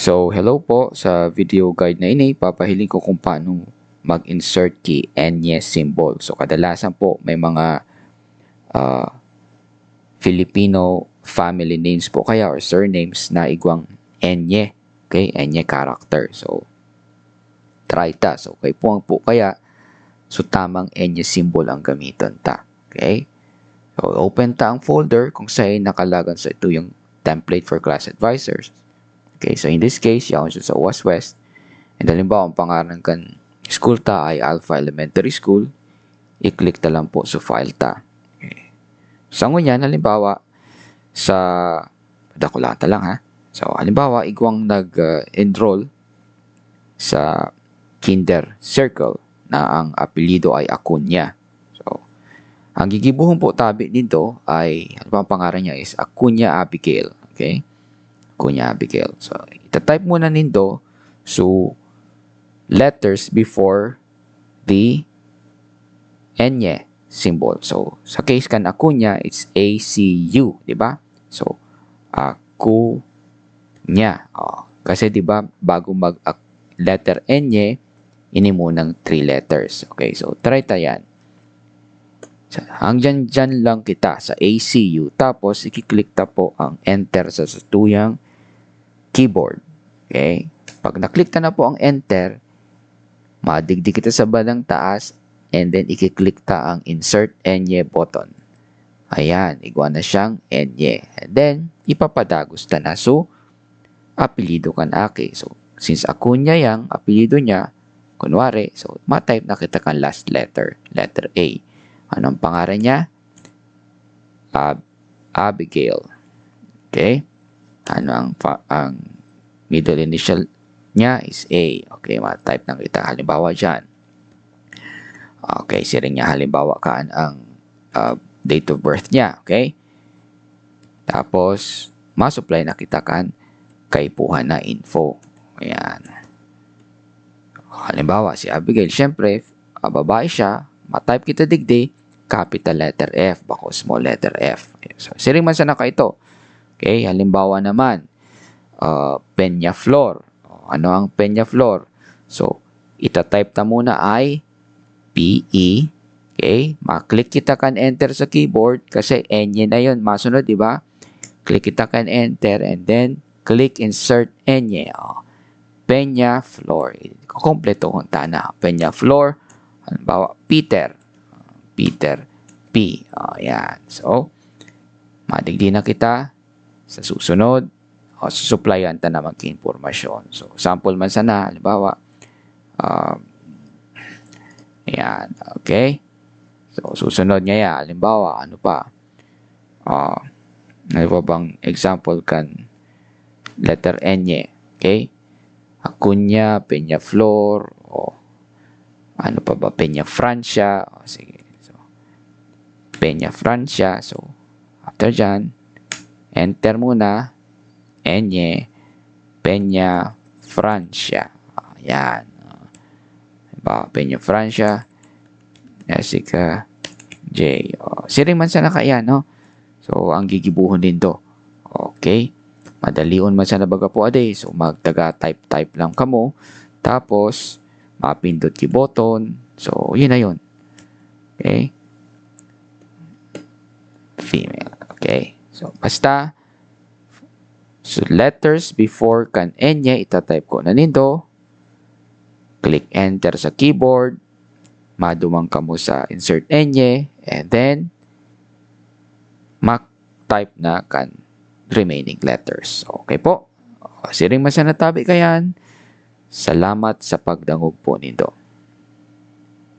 So, hello po sa video guide na ini. Papahiling ko kung paano mag-insert key enye symbol. So, kadalasan po may mga uh, Filipino family names po kaya or surnames na igwang enye. Okay, enye character. So, try ta. So, kay puwang po kaya so tamang enye symbol ang gamiton ta. Okay? So, open ta ang folder kung saan nakalagan sa ito yung template for class advisors. Okay, so in this case, yaon siya sa UAS West. And halimbawa, ang pangalan kan school ta ay Alpha Elementary School. I-click ta lang po sa file ta. Okay. So, ang yan, halimbawa, sa, padakulata lang ha. So, halimbawa, igwang nag-enroll sa Kinder Circle na ang apelido ay Acuña. So, ang gigibuhon po tabi dito ay, ano ang pangalan niya is Acuña Abigail. Okay? Acuña Abigail. So, itatype muna nindo so letters before the enye symbol. So, sa case kan Acuña, it's A-C-U, di ba? So, Acuña. Oh, kasi di ba bago mag letter enye, ini munang three letters. Okay, so try ta yan. So, hanggang dyan lang kita sa ACU. Tapos, ikiklik ta po ang enter sa satuyang keyboard. Okay? Pag naklik ta na po ang enter, madigdig kita sa bandang taas and then ikiklik ta ang insert enye button. Ayan, igwa na siyang enye. And then, ipapadagos ta na. So, apelido kan aki. So, since ako niya yang apelido niya, kunwari, so, matype na kita kan last letter, letter A. Anong pangalan niya? Ab Abigail. Okay? Ano ang, ang middle initial niya is A. Okay, ma-type na kita. Halimbawa dyan. Okay, siring niya halimbawa kaan ang uh, date of birth niya. Okay? Tapos, ma-supply na kita kan kaipuhan na info. Ayan. Halimbawa, si Abigail, syempre, uh, babae siya, ma-type kita digdi, capital letter F, bako small letter F. So, siring man sa naka ito. Okay, halimbawa naman, uh, Peña Flor. Ano ang Peña Flor? So, ita-type ta muna ay P-E. Okay, ma-click kita kan enter sa keyboard kasi enye na yon masunod, di ba? Click kita kan enter and then click insert enye. Oh. Peña Flor. Kompleto kung na. Peña Flor. Halimbawa, Peter. Peter P. O, yan. So, madigdi na kita sa susunod. O, susuplayan ta naman informasyon. So, sample man sana, halimbawa, um, yan. Okay? So, susunod niya yan. Halimbawa, ano pa? Uh, ano pa bang example kan letter N niya? Okay? Acuña, Peña Flor, o ano pa ba? Peña Francia. O, sige. Peña Francia. So, after dyan, enter muna, Enye, Peña Francia. Ayan. Diba? Peña Francia, Jessica J. O, siring man sana kaya, no? So, ang gigibuhon din to. Okay? Madalion man sana baga po aday. So, magtaga-type-type lang kamo. Tapos, mapindot ki button. So, yun na yun. Okay? female. So, basta, so letters before kan enya, itatype ko na nindo. Click enter sa keyboard. Madumang ka mo sa insert enye. And then, mak-type na kan remaining letters. Okay po? Siring masanatabi kayan. Salamat sa pagdangog po nindo.